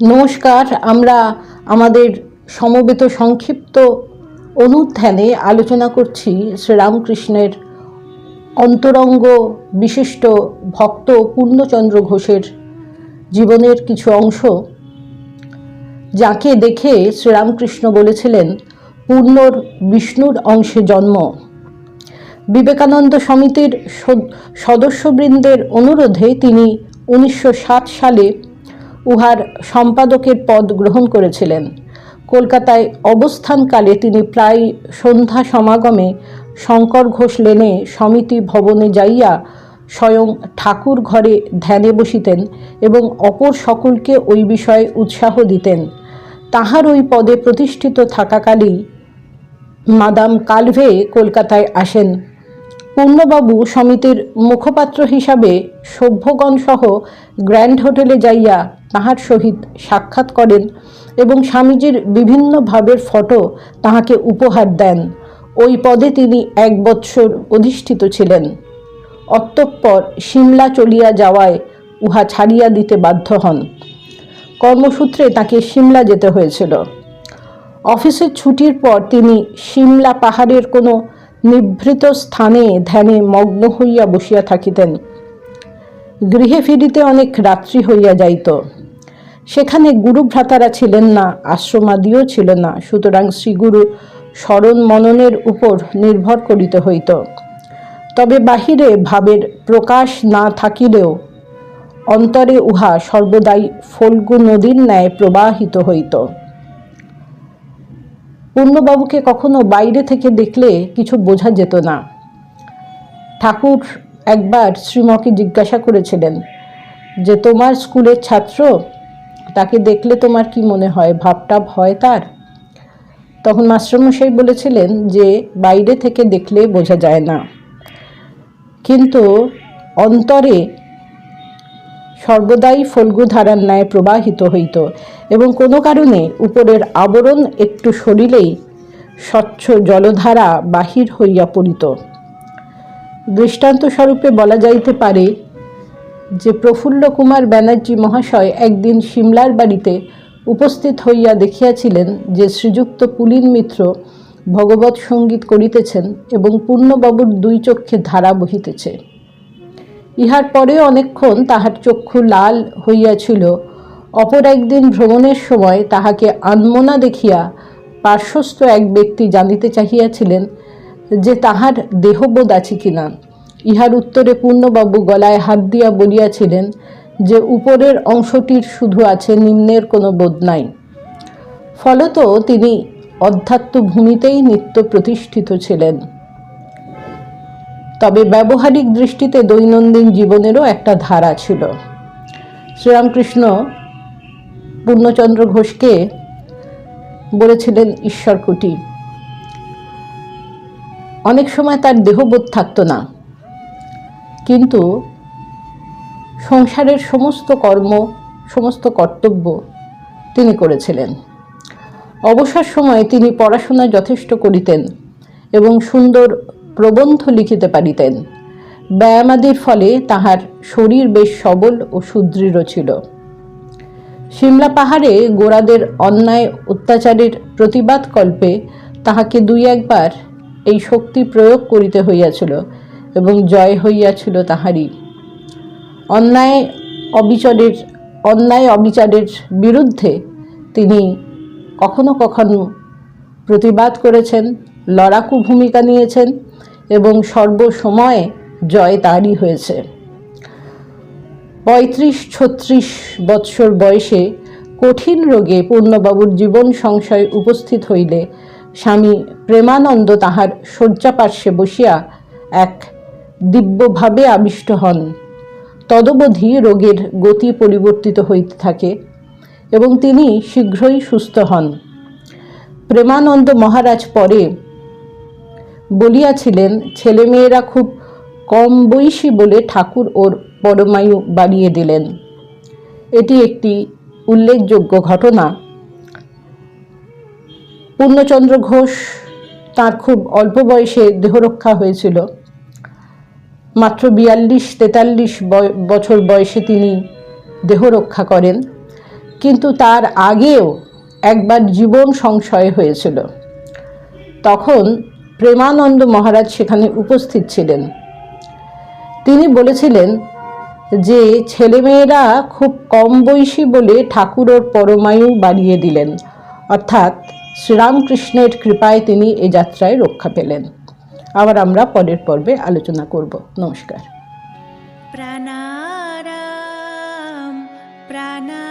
নমস্কার, আমরা আমাদের সমবেত সংক্ষিপ্ত অনুধ্যানে আলোচনা করছি শ্রীরামকৃষ্ণের অন্তরঙ্গ বিশিষ্ট ভক্ত পূর্ণচন্দ্র ঘোষের জীবনের কিছু অংশ, যাকে দেখে শ্রীরামকৃষ্ণ বলেছিলেন, পূর্ণর বিষ্ণুর অংশে জন্ম। বিবেকানন্দ সমিতির সদস্যবৃন্দের অনুরোধে তিনি উনিশশো সাত সালে উহার সম্পাদকের পদ গ্রহণ করেছিলেন। কলকাতায় অবস্থানকালে তিনি প্রায় সন্ধ্যা সমাগমে শঙ্কর ঘোষ লেনে সমিতি ভবনে যাইয়া স্বয়ং ঠাকুর ঘরে ধ্যানে বসিতেন এবং অপর সকলকে ওই বিষয়ে উৎসাহ দিতেন। তাহার ওই পদে প্রতিষ্ঠিত থাকাকালেই মাদাম কালভে কলকাতায় আসেন। পূর্ণবাবু সমিতির মুখপাত্র হিসাবে সভ্যগণ সহ গ্র্যান্ড হোটেলে যাইয়া তাহার সহিত সাক্ষাৎ করেন এবং স্বামীজির বিভিন্ন ভাবের ফটো তাহাকে উপহার দেন। ওই পদে তিনি এক বৎসর অধিষ্ঠিত ছিলেন। অতঃপর সিমলা চলিয়া যাওয়ায় উহা ছাড়িয়া দিতে বাধ্য হন। কর্মসূত্রে তাকে সিমলা যেতে হয়েছিল। অফিসের ছুটির পর তিনি সিমলা পাহাড়ের কোনো নিভৃত স্থানে ধ্যানে মগ্ন হইয়া বসিয়া থাকিতেন। গৃহে ফিরিতে অনেক রাত্রি হইয়া যাইত। সেখানে গুরু ভ্রাতারা ছিলেন না, আশ্রমাদিও ছিল না, সুতরাং শ্রীগুরু স্মরণ মননের উপর নির্ভর করিতে হইত। তবে বাহিরে ভাবের প্রকাশ না থাকিলেও অন্তরে উহা সর্বদাই ফল্গু নদীর ন্যায় প্রবাহিত হইত। পূর্ণবাবুকে কখনো বাইরে থেকে দেখলে কিছু বোঝা যেত না। ঠাকুর একবার শ্রীমকে জিজ্ঞাসা করেছিলেন যে, তোমার স্কুলের ছাত্র? তাকে দেখলে তোমার কি মনে হয়, ভাবটা ভয় তার? তখন মাস্টারমশাই বলেছিলেন যে, বাইরে থেকে দেখলে বোঝা যায় না। কিন্তু অন্তরে সর্বদাই ফল্গু ধারার ন্যায় প্রবাহিত হইত এবং কোনো কারণে উপরের আবরণ একটু সরিলেই স্বচ্ছ জলধারা বাহির হইয়া পড়িত। দৃষ্টান্তস্বরূপে বলা যাইতে পারে যে প্রফুল্ল কুমার ব্যানার্জি মহাশয় একদিন সিমলার বাড়িতে উপস্থিত হইয়া দেখিয়াছিলেন যে শ্রীযুক্ত পুলিন মিত্র ভগবত সংগীত করিতেছেন এবং পূর্ণবাবুর দুই চক্ষে ধারা বহিতেছে। ইহার পরে অনেকক্ষণ তাহার চক্ষু লাল হইয়াছিল। অপর একদিন ভ্রমণের সময় তাহাকে আনমনা দেখিয়া পার্শ্বস্থ এক ব্যক্তি জানিতে চাহিয়াছিলেন যে তাহার দেহবোধ আছে কিনা। ইহার উত্তরে পূর্ণবাবু গলায় হাত দিয়া বলিয়াছিলেন যে উপরের অংশটির শুধু আছে নিম্নের কোনো বোধ নাই। ফলত তিনি অধ্যাত্ম ভূমিতেই নিত্য প্রতিষ্ঠিত ছিলেন। তবে ব্যবহারিক দৃষ্টিতে দৈনন্দিন জীবনেরও একটা ধারা ছিল। শ্রীরামকৃষ্ণ পূর্ণচন্দ্র ঘোষকে বলেছিলেন ঈশ্বরকুটি অনেক সময় তার দেহবোধ থাকতো না। কিন্তু সংসারের সমস্ত কর্ম, সমস্ত কর্তব্য তিনি করেছিলেন। অবসর সময়ে তিনি পড়াশোনা যথেষ্ট করিতেন এবং সুন্দর প্রবন্ধ লিখিতে পারিতেন। ব্যায়ামাদির ফলে তাহার শরীর বেশ সবল ও সুদৃঢ় ছিল। সিমলা পাহাড়ে গোড়াদের অন্যায় অত্যাচারের প্রতিবাদ কল্পে তাহাকে দুই একবার এই শক্তি প্রয়োগ করিতে হইয়াছিল এবং জয় হইয়াছিল তাহারই। অন্যায় অবিচারের অন্যায় অবিচারের বিরুদ্ধে তিনি কখনো কখনো প্রতিবাদ করেছেন, লড়াকু ভূমিকা নিয়েছেন সর্বসময়ে জয় তারই হয়েছে। পঁয়ত্রিশ ছত্রিশ বৎসর বয়সে কঠিন রোগে পূর্ণবাবুর জীবন সংশয় উপস্থিত হইলে স্বামী প্রেমানন্দ তাহার শয্যাপার্শ্বে বসিয়া এক দিব্যভাবে আবিষ্ট হন। তদবধি রোগের গতি পরিবর্তিত হইতে থাকে এবং তিনি শীঘ্রই সুস্থ হন। প্রেমানন্দ মহারাজ পরে বলিয়াছিলেন, ছেলেমেয়েরা খুব কম বয়সী বলে ঠাকুর ওর পরমায়ু বাড়িয়ে দিলেন। এটি একটি উল্লেখযোগ্য ঘটনা। পূর্ণচন্দ্র ঘোষ তার খুব অল্প বয়সে দেহরক্ষা হয়েছিল। মাত্র বিয়াল্লিশ, তেতাল্লিশ বছর বয়সে তিনি দেহ রক্ষা করেন। কিন্তু তার আগেও একবার জীবন সংশয় হয়েছিল। তখন প্রেমানন্দ মহারাজ সেখানে উপস্থিত ছিলেন। তিনি বলেছিলেন যে, ছেলেমেয়েরা খুব কম বয়সী বলে ঠাকুর ওর পরমায়ু বাড়িয়ে দিলেন। অর্থাৎ শ্রীরামকৃষ্ণের কৃপায় তিনি এ যাত্রায় রক্ষা পেলেন। আবার আমরা পরের পর্বে আলোচনা করব। নমস্কার। প্রাণারাম প্রাণারাম।